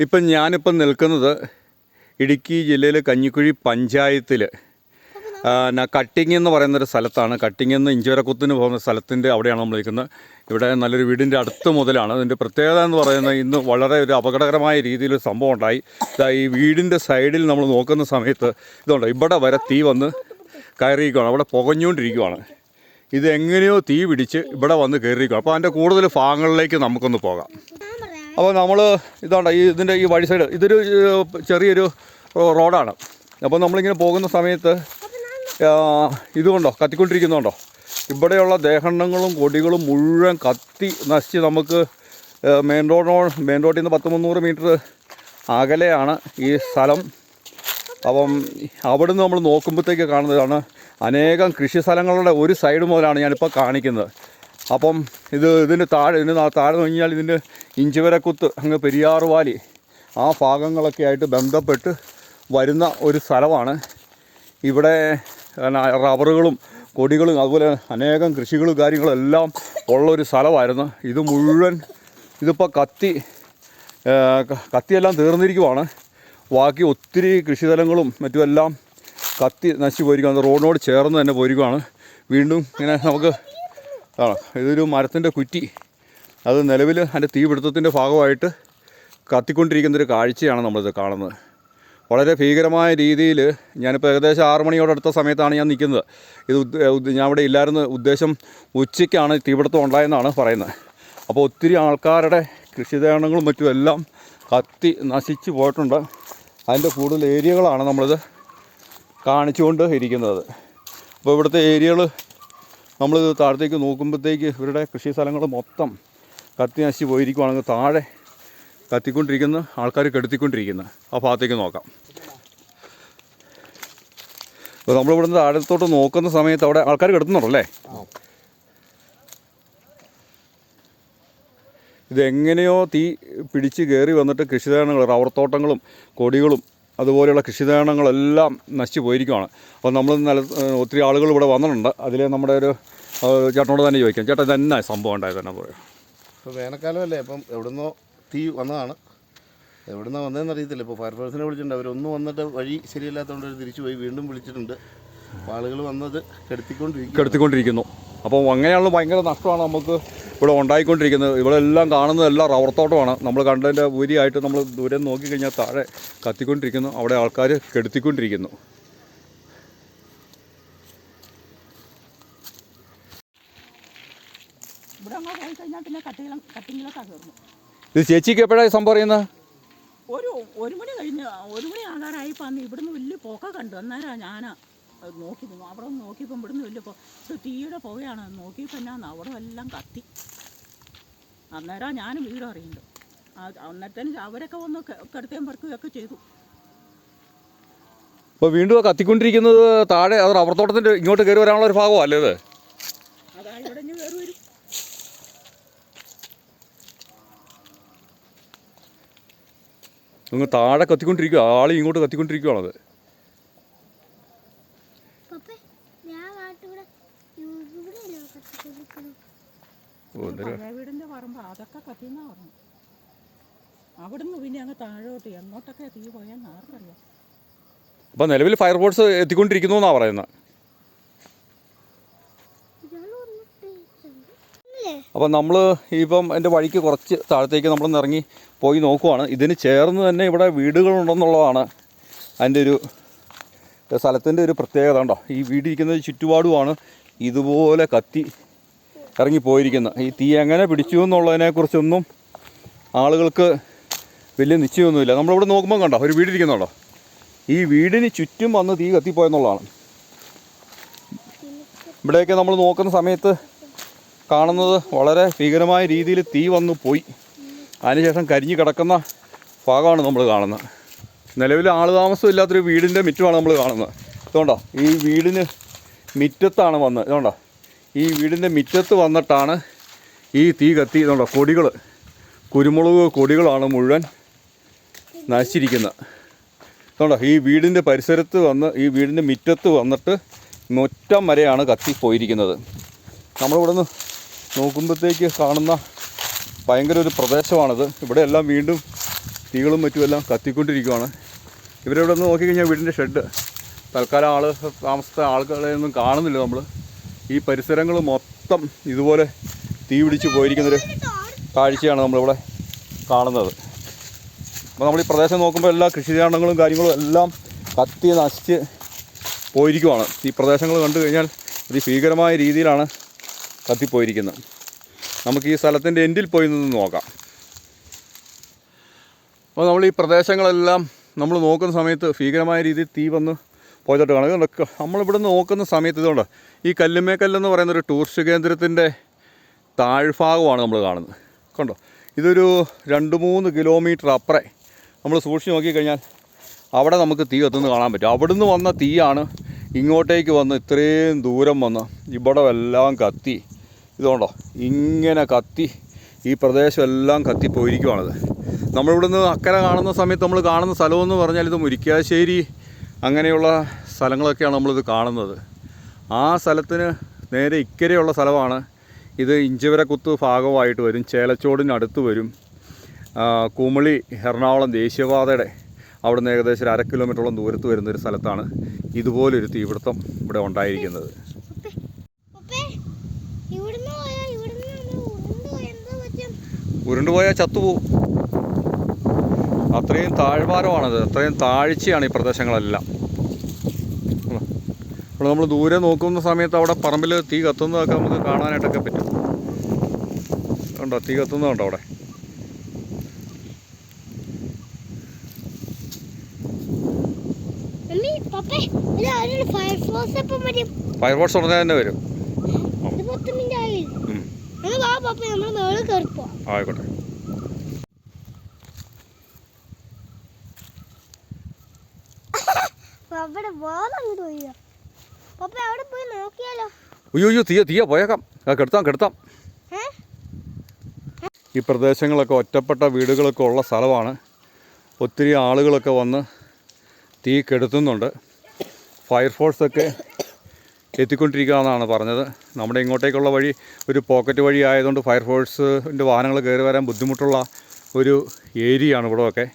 ഇപ്പം ഞാനിപ്പം നിൽക്കുന്നത് ഇടുക്കി ജില്ലയിലെ കഞ്ഞിക്കുഴി പഞ്ചായത്തിൽ കട്ടിങ് എന്ന് പറയുന്നൊരു സ്ഥലത്താണ്. കട്ടിങ് എന്ന് ഇഞ്ചോരക്കുത്തിന് പോകുന്ന സ്ഥലത്തിന്റെ അവിടെയാണ് നമ്മൾ നിൽക്കുന്നത്. ഇവിടെ നല്ലൊരു വീടിന്റെ അടുത്ത് മുതലാണ്. അതിന്റെ പ്രത്യേകത എന്ന് പറയുന്നത് ഇന്ന് വളരെ ഒരു അപകടകരമായ രീതിയിൽ സംഭവം ഉണ്ടായി. ഈ വീടിന്റെ സൈഡിൽ നമ്മൾ നോക്കുന്ന സമയത്ത് ഇതുണ്ട്. ഇവിടെ വരെ തീ വന്ന് കയറിയിരിക്കുകയാണ്. അവിടെ പുകഞ്ഞുകൊണ്ടിരിക്കുകയാണ്. ഇതെങ്ങനെയോ തീ പിടിച്ച് ഇവിടെ വന്ന് കയറിയിരിക്കുകയാണ്. അപ്പോൾ അതിന്റെ കൂടുതൽ ഭാഗങ്ങളിലേക്ക് നമുക്കൊന്ന് പോകാം. അപ്പോൾ നമ്മൾ ഇതാണ്ട ഈ ഇതിന്റെ ഈ വഴി സൈഡ് ഇതൊരു ചെറിയൊരു റോഡാണ് അപ്പോൾ നമ്മളിങ്ങനെ പോകുന്ന സമയത്ത് ഇതുകൊണ്ടോ കത്തിക്കൊണ്ടിരിക്കുന്നുണ്ടോ ഇവിടെയുള്ള ദേഹണ്ണങ്ങളും കൊടികളും മുഴുവൻ കത്തി നശിച്ച് നമുക്ക് മെയിൻ റോഡോ മെയിൻ റോഡിൽ നിന്ന് പത്ത് മുന്നൂറ് മീറ്റർ അകലെയാണ് ഈ സ്ഥലം. അപ്പം അവിടെ നിന്ന് നമ്മൾ നോക്കുമ്പോഴത്തേക്ക് കാണുന്നതാണ് അനേകം കൃഷി സ്ഥലങ്ങളുടെ ഒരു സൈഡ് മുതലാണ് ഞാനിപ്പോൾ കാണിക്കുന്നത്. അപ്പം ഇത് ഇതിന്റെ താഴെ ഇതിന് താഴെ കഴിഞ്ഞാൽ ഇതിന്റെ ഇഞ്ചുവരക്കുത്ത് അങ്ങ് പെരിയാർ വാലി. ആ ഭാഗങ്ങളൊക്കെ ആയിട്ട് ബന്ധപ്പെട്ട് വരുന്ന ഒരു സ്ഥലമാണ്. ഇവിടെ റബ്ബറുകളും കൊടികളും അതുപോലെ അനേകം കൃഷികളും കാര്യങ്ങളും എല്ലാം ഉള്ളൊരു സ്ഥലമായിരുന്നു. ഇത് മുഴുവൻ ഇതിപ്പോൾ കത്തി കത്തിയെല്ലാം തീർന്നിരിക്കുവാണ്. ബാക്കി ഒത്തിരി കൃഷിതലങ്ങളും മറ്റുമെല്ലാം കത്തി നശിച്ചു പോയിരിക്കുകയാണ് റോഡിനോട് ചേർന്ന് തന്നെ പോയിരിക്കുകയാണ് വീണ്ടും ഇങ്ങനെ നമുക്ക് ഇതൊരു മരത്തിന്റെ കുറ്റി. അത് നിലവിൽ അതിന്റെ തീപിടുത്തത്തിന്റെ ഭാഗമായിട്ട് കത്തിക്കൊണ്ടിരിക്കുന്നൊരു കാഴ്ചയാണ് നമ്മളിത് കാണുന്നത്. വളരെ ഭീകരമായ രീതിയിൽ ഞാനിപ്പോൾ ഏകദേശം ആറ് മണിയോടടുത്ത സമയത്താണ് ഞാൻ നിൽക്കുന്നത്. ഇത് ഞാൻ ഇവിടെ ഇല്ലായിരുന്ന ഉദ്ദേശം ഉച്ചയ്ക്കാണ് തീപിടുത്തം ഉണ്ടായെന്നാണ് പറയുന്നത്. അപ്പോൾ ഒത്തിരി ആൾക്കാരുടെ കൃഷിധാരണങ്ങളും മറ്റും എല്ലാം കത്തി നശിച്ചു പോയിട്ടുണ്ട്. അതിന്റെ കൂടുതൽ ഏരിയകളാണ് നമ്മളിത് കാണിച്ചുകൊണ്ട് ഇരിക്കുന്നത്. അപ്പോൾ ഇവിടുത്തെ ഏരിയകൾ നമ്മൾ താഴത്തേക്ക് നോക്കുമ്പോഴത്തേക്ക് ഇവരുടെ കൃഷി സ്ഥലങ്ങൾ മൊത്തം കത്തി നശിച്ച് പോയിരിക്കുവാണെങ്കിൽ താഴെ കത്തിക്കൊണ്ടിരിക്കുന്ന ആൾക്കാർ കെടുത്തിക്കൊണ്ടിരിക്കുന്ന. ആ ഭാഗത്തേക്ക് നോക്കാം. അപ്പോൾ നമ്മളിവിടുന്ന് താഴത്തോട്ട് നോക്കുന്ന സമയത്ത് അവിടെ ആൾക്കാർ കിടത്തുന്നുണ്ടല്ലേ? ഇതെങ്ങനെയോ തീ പിടിച്ച് കയറി വന്നിട്ട് കൃഷിധാരണങ്ങൾ റബ്ബർ തോട്ടങ്ങളും കൊടികളും അതുപോലെയുള്ള കൃഷിധാരണങ്ങളെല്ലാം നശിച്ചു പോയിരിക്കുകയാണ് അപ്പോൾ നമ്മൾ നല്ല ഒത്തിരി ആളുകൾ ഇവിടെ വന്നിട്ടുണ്ട്. അതിൽ നമ്മുടെ ഒരു ചേട്ടനോട് തന്നെ ചോദിക്കാം. ചേട്ടൻ തന്നെ സംഭവം ഉണ്ടായത് തന്നെ പറയാം. ഇപ്പോൾ വേനൽക്കാലമല്ലേ ഇപ്പം എവിടുന്നോ തീ വന്നതാണ്. എവിടുന്ന വന്നതെന്ന് അറിയത്തില്ല. ഇപ്പോൾ ഫയർഫോഴ്സിനെ വിളിച്ചിട്ടുണ്ട്. അവരൊന്നും വന്നിട്ട് വഴി ശരിയല്ലാത്തതുകൊണ്ട് അവർ തിരിച്ചു പോയി വീണ്ടും വിളിച്ചിട്ടുണ്ട്. അപ്പോൾ ആളുകൾ വന്നത് കെടുത്തിക്കൊണ്ടിരിക്കും കെടുത്തിക്കൊണ്ടിരിക്കുന്നു. അപ്പോൾ അങ്ങനെയുള്ള ഭയങ്കര നഷ്ടമാണ് നമുക്ക് ഇവിടെ ഉണ്ടായിക്കൊണ്ടിരിക്കുന്നത്. ഇവിടെ എല്ലാം കാണുന്നതെല്ലാം റബ്ബർ തോട്ടമാണ്. നമ്മൾ കണ്ടതിന്റെ ഉപരിയായിട്ട് നമ്മൾ ദൂരെ നോക്കിക്കഴിഞ്ഞാൽ താഴെ കത്തിക്കൊണ്ടിരിക്കുന്നു. അവിടെ ആൾക്കാർ കെടുത്തിക്കൊണ്ടിരിക്കുന്നു. ഇത് ചേച്ചിക്ക് എപ്പോഴാണ് സംഭവം അറിയുന്നത് ഒരു ഒരു മണി കഴിഞ്ഞ് ഒരു മണി ആകാറായി ഇവിടുന്ന് വലിയ പോക്ക കണ്ടു. അന്നേരം ഞാൻ നോക്കി നിന്നു. അവിടെ നിന്ന് നോക്കിയപ്പോൾ ഇവിടുന്ന് ഇത് തീയുടെ പുകയാണ്. നോക്കിയപ്പോൾ എന്നാന്ന് അവിടെ എല്ലാം കത്തി. അന്നേരം ഞാനും വീട് അറിയുന്നുണ്ട് അന്നേരത്തേന് അവരൊക്കെ വന്ന് കെടുത്തേം പറക്കുകയൊക്കെ ചെയ്തു. അപ്പോൾ വീണ്ടും കത്തിക്കൊണ്ടിരിക്കുന്നത് താഴെ അത് റബ്ബർ തോട്ടത്തിന്റെ ഇങ്ങോട്ട് കയറി വരാനുള്ള ഒരു ഇത്? അതാ ഇനി കയറി വരും. നിങ്ങൾ താഴെ കത്തിക്കൊണ്ടിരിക്കുക. ആളി ഇങ്ങോട്ട് കത്തിക്കൊണ്ടിരിക്കുകയാണത്. അപ്പോൾ നിലവിൽ ഫയർഫോഴ്സ് എത്തിക്കൊണ്ടിരിക്കുന്നു എന്നാണ് പറയുന്നത് അപ്പൊ നമ്മൾ ഇപ്പം എന്റെ വഴിക്ക് കുറച്ച് താഴത്തേക്ക് നമ്മൾ ഇറങ്ങി പോയി നോക്കുവാണ്. ഇതിന് ചേർന്ന് തന്നെ ഇവിടെ വീടുകളുണ്ടെന്നുള്ളതാണ് അതിന്റെ ഒരു സ്ഥലത്തിന്റെ ഒരു പ്രത്യേകത ഉണ്ടോ ഈ വീടിരിക്കുന്നത് ചുറ്റുപാടുമാണ് ഇതുപോലെ കത്തി ഇറങ്ങിപ്പോയിരിക്കുന്നത് ഈ തീ എങ്ങനെ പിടിച്ചു എന്നുള്ളതിനെക്കുറിച്ചൊന്നും ആളുകൾക്ക് വലിയ നിശ്ചയമൊന്നുമില്ല. നമ്മളിവിടെ നോക്കുമ്പോൾ കണ്ടോ ഒരു വീടിരിക്കുന്നുണ്ടോ? ഈ വീടിന് ചുറ്റും വന്ന് തീ കത്തിപ്പോയെന്നുള്ളതാണ്. ഇവിടെയൊക്കെ നമ്മൾ നോക്കുന്ന സമയത്ത് കാണുന്നത് വളരെ ഭീകരമായ രീതിയിൽ തീ വന്ന് പോയി. അതിനുശേഷം കരിഞ്ഞു കിടക്കുന്ന ഭാഗമാണ് നമ്മൾ കാണുന്നത്. നിലവിൽ ആൾ താമസം ഇല്ലാത്തൊരു വീടിന്റെ മിറ്റമാണ് നമ്മൾ കാണുന്നത്. ഇതുകൊണ്ടോ ഈ വീടിന് മിറ്റത്താണ് വന്നത്. ഇതുകൊണ്ടോ ഈ വീടിന്റെ മിറ്റത്ത് വന്നിട്ടാണ് ഈ തീ കത്തി. ഇതുകൊണ്ടോ കൊടികൾ കുരുമുളക് കൊടികളാണ് മുഴുവൻ നശിച്ചിരിക്കുന്നത് കണ്ടോ ഈ വീടിന്റെ പരിസരത്ത് വന്ന് ഈ വീടിന്റെ മുറ്റത്ത് വന്നിട്ട് മുറ്റം വരെയാണ് കത്തി പോയിരിക്കുന്നത്. നമ്മളിവിടെ നിന്ന് നോക്കുമ്പോഴത്തേക്ക് കാണുന്ന ഭയങ്കര ഒരു പ്രദേശമാണിത്. ഇവിടെ എല്ലാം വീണ്ടും തീകളും മറ്റുമെല്ലാം കത്തിക്കൊണ്ടിരിക്കുവാണ്. ഇവരിവിടെ നിന്ന് നോക്കിക്കഴിഞ്ഞാൽ വീടിന്റെ ഷെഡ്. തൽക്കാലം ആൾ താമസത്തെ ആളുകളെ ഒന്നും കാണുന്നില്ല നമ്മൾ ഈ പരിസരങ്ങൾ മൊത്തം ഇതുപോലെ തീ പിടിച്ച് പോയിരിക്കുന്നൊരു കാഴ്ചയാണ് നമ്മളിവിടെ കാണുന്നത്. അപ്പോൾ നമ്മൾ ഈ പ്രദേശം നോക്കുമ്പോൾ എല്ലാ കൃഷികാരണങ്ങളും കാര്യങ്ങളും എല്ലാം കത്തി നശിച്ച് പോയിരിക്കുവാണ്. ഈ പ്രദേശങ്ങൾ കണ്ടു കഴിഞ്ഞാൽ അതിഭീകരമായ രീതിയിലാണ് കത്തിപ്പോയിരിക്കുന്നത്. നമുക്ക് ഈ സ്ഥലത്തിന്റെ എൻഡിൽ പോയി നിന്ന് നോക്കാം. അപ്പോൾ നമ്മൾ ഈ പ്രദേശങ്ങളെല്ലാം നമ്മൾ നോക്കുന്ന സമയത്ത് ഭീകരമായ രീതിയിൽ തീ വന്ന് പോയതായിട്ട് കാണാം. നമ്മളിവിടെ നോക്കുന്ന സമയത്ത് ഇതുകൊണ്ട് ഈ കല്ലുമേക്കല്ലെന്ന് പറയുന്ന ഒരു ടൂറിസ്റ്റ് കേന്ദ്രത്തിന്റെ താഴ്ഭാഗമാണ് നമ്മൾ കാണുന്നത്. കണ്ടോ? ഇതൊരു രണ്ട് മൂന്ന് കിലോമീറ്റർ അപ്പുറേ നമ്മൾ സൂക്ഷിച്ച് നോക്കിക്കഴിഞ്ഞാൽ അവിടെ നമുക്ക് തീ എത്തുന്നു കാണാൻ പറ്റും. അവിടുന്ന് വന്ന തീയാണ് ഇങ്ങോട്ടേക്ക് വന്ന് ഇത്രയും ദൂരം വന്ന് ഇവിടെ എല്ലാം കത്തി ഇതുകൊണ്ടോ ഇങ്ങനെ കത്തി ഈ പ്രദേശമെല്ലാം കത്തിപ്പോയിരിക്കുവാണത്. നമ്മളിവിടുന്ന് അക്കരെ കാണുന്ന സമയത്ത് നമ്മൾ കാണുന്ന സ്ഥലമെന്ന് പറഞ്ഞാൽ ഇത് മുരിക്കാശ്ശേരി അങ്ങനെയുള്ള സ്ഥലങ്ങളൊക്കെയാണ് നമ്മളിത് കാണുന്നത്. ആ സ്ഥലത്തിന് നേരെ ഇക്കരെയുള്ള സ്ഥലമാണ്. ഇത് ഇഞ്ചിവരക്കുത്ത് ഭാഗമായിട്ട് വരും ചേലച്ചോടിനടുത്ത് വരും. കുമളി എറണാകുളം ദേശീയപാതയുടെ അവിടുന്ന് ഏകദേശം ഒരു അര കിലോമീറ്ററോളം ദൂരത്ത് വരുന്ന ഒരു സ്ഥലത്താണ് ഇതുപോലൊരു തീപിടുത്തം ഇവിടെ ഉണ്ടായിരിക്കുന്നത്. ഉരുണ്ടുപോയാൽ ചത്തുപോകും അത്രയും താഴ്വാരമാണത് അത്രയും താഴ്ചയാണ് ഈ പ്രദേശങ്ങളെല്ലാം. അപ്പോൾ നമ്മൾ ദൂരെ നോക്കുന്ന സമയത്ത് അവിടെ പറമ്പിൽ തീ കത്തുന്നതൊക്കെ നമുക്ക് കാണാനായിട്ടൊക്കെ പറ്റും. ഉണ്ടോ തീ കത്തുന്നതുണ്ടോ അവിടെ മമ്മി പപ്പേ ഇത് ആരും ഫയർഫോഴ്സ് എപ്പം വരും ഫയർഫോഴ്സ് ഉടനെ തന്നെ വരും ഇത് പത്ത് മിനിറ്റ് ആയി ഉം. നമ്മൾ വാ പപ്പേ നമ്മൾ മേളിൽ കയറിപ്പോ ആയിക്കോട്ടെ അവിടെ വേറെ അങ്ങോട്ട് പോയോ. പപ്പ അവിടെ പോയി നോക്കിയാലോ? അയ്യോ അയ്യോ തീയ തീയ പോയേക്കാം. ആ കെടുത്താം കെടുത്താം. ഈ പ്രദേശങ്ങളൊക്കെ ഒറ്റപ്പെട്ട വീടുകളൊക്കെ ഉള്ള സ്ഥലമാണ്. ഒത്തിരി ആളുകളൊക്കെ വന്ന് തീ കെടുത്തുന്നുണ്ട്. ഫയർഫോഴ്സൊക്കെ എത്തിക്കൊണ്ടിരിക്കുകയെന്നാണ് പറഞ്ഞത്. നമ്മുടെ ഇങ്ങോട്ടേക്കുള്ള വഴി ഒരു പോക്കറ്റ് വഴി ആയതുകൊണ്ട് ഫയർഫോഴ്സിന്റെ വാഹനങ്ങൾ കയറി വരാൻ ബുദ്ധിമുട്ടുള്ള ഒരു ഏരിയയാണ് ഇവിടെയൊക്കെ.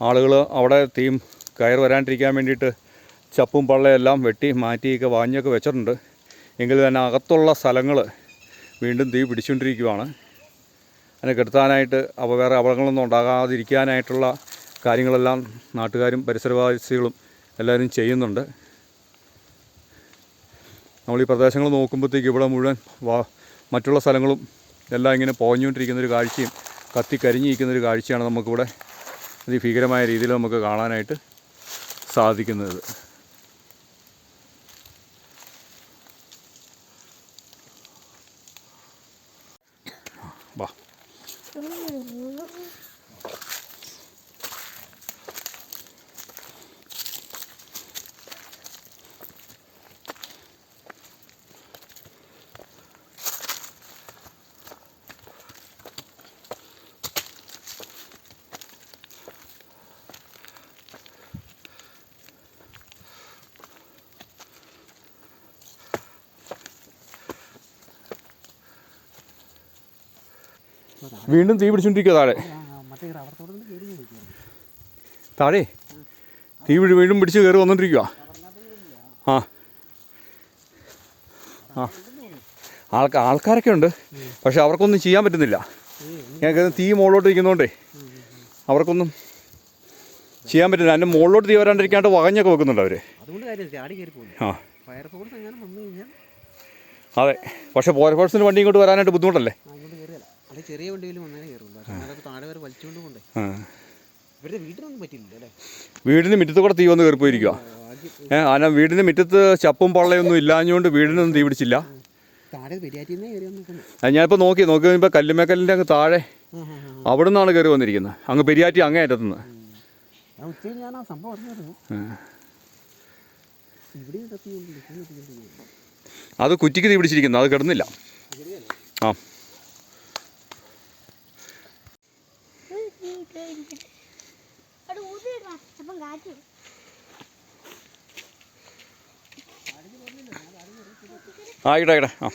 ആളുകൾ അവിടെ തീം കയറി വരാണ്ടിരിക്കാൻ വേണ്ടിയിട്ട് ചപ്പും പള്ളയെല്ലാം വെട്ടി മാറ്റിയൊക്കെ വാങ്ങിയൊക്കെ വെച്ചിട്ടുണ്ട്. എങ്കിൽ തന്നെ അകത്തുള്ള സ്ഥലങ്ങൾ വീണ്ടും തീ പിടിച്ചുകൊണ്ടിരിക്കുകയാണ് അതിനെ കെടുത്താനായിട്ട് അപ്പോൾ വേറെ അപകടങ്ങളൊന്നും ഉണ്ടാകാതിരിക്കാനായിട്ടുള്ള കാര്യങ്ങളെല്ലാം നാട്ടുകാരും പരിസരവാസികളും എല്ലാവരും ചെയ്യുന്നുണ്ട്. നമ്മൾ ഈ പ്രദേശങ്ങൾ നോക്കുമ്പോഴത്തേക്ക് ഇവിടെ മുഴുവൻ മറ്റുള്ള സ്ഥലങ്ങളും എല്ലാം ഇങ്ങനെ പോഞ്ഞുകൊണ്ടിരിക്കുന്ന ഒരു കാഴ്ചയും കത്തി കരിഞ്ഞിരിക്കുന്ന ഒരു കാഴ്ചയാണ് നമുക്കിവിടെ അതിഭീകരമായ രീതിയിൽ നമുക്ക് കാണാനായിട്ട് സാധിക്കുന്നത്. വാ. വീണ്ടും തീ പിടിച്ചോണ്ടിരിക്കുക താഴെ. താഴെ. തീ പിടി വീണ്ടും പിടിച്ച് കയറി വന്നോണ്ടിരിക്കുക ആ. ആ. ആൾക്കാർ ആൾക്കാരൊക്കെ ഉണ്ട്. പക്ഷെ അവർക്കൊന്നും ചെയ്യാൻ പറ്റുന്നില്ല. ഞങ്ങൾക്ക് തീ മുകളിലോട്ട് ഇരിക്കുന്നതുകൊണ്ടേ അവർക്കൊന്നും ചെയ്യാൻ പറ്റുന്നില്ല. അതിന്റെ മുകളിലോട്ട് തീ വരാണ്ടിരിക്കാണ്ട് വകഞ്ഞൊക്കെ വെക്കുന്നുണ്ട് അവർ ആ. അതെ. പക്ഷേ ഫോർഫോഴ്സിന് വണ്ടി ഇങ്ങോട്ട് വരാനായിട്ട് ബുദ്ധിമുട്ടല്ലേ? ചെറിയ വണ്ടിയിലും വന്നാലേ കയറുള്ളൂ പക്ഷേ താഴെ വരെ വലിച്ചുകൊണ്ട് പോകണ്ടേ ആ. ഇവരുടെ വീട്ടിലൊന്നും പറ്റില്ല അല്ലേ? വീടിന് മുറ്റത്ത് കൂടെ തീ വന്ന് കയറി പോയിരിക്കുക ആ ഏഹ് അല്ല വീടിന് മുറ്റത്ത് ചപ്പും പള്ളയൊന്നും ഇല്ലാഞ്ഞുകൊണ്ട് വീടിനൊന്നും തീ പിടിച്ചില്ല. ഞാനിപ്പോൾ നോക്കി നോക്കി കഴിയുമ്പോൾ കല്ലുമേക്കല്ലിന്റെ അങ്ങ് താഴെ അവിടെ നിന്നാണ് കയറി വന്നിരിക്കുന്നത് അങ്ങ് പെരിയാറ്റി അങ്ങേ അറ്റത്തുനിന്ന്. അത് കുറ്റിക്ക് തീ പിടിച്ചിരിക്കുന്നു. അത് കിടന്നില്ല. ആ. അവിടെ ഊതിയിടാ അപ്പം കാറ്റ് ആ.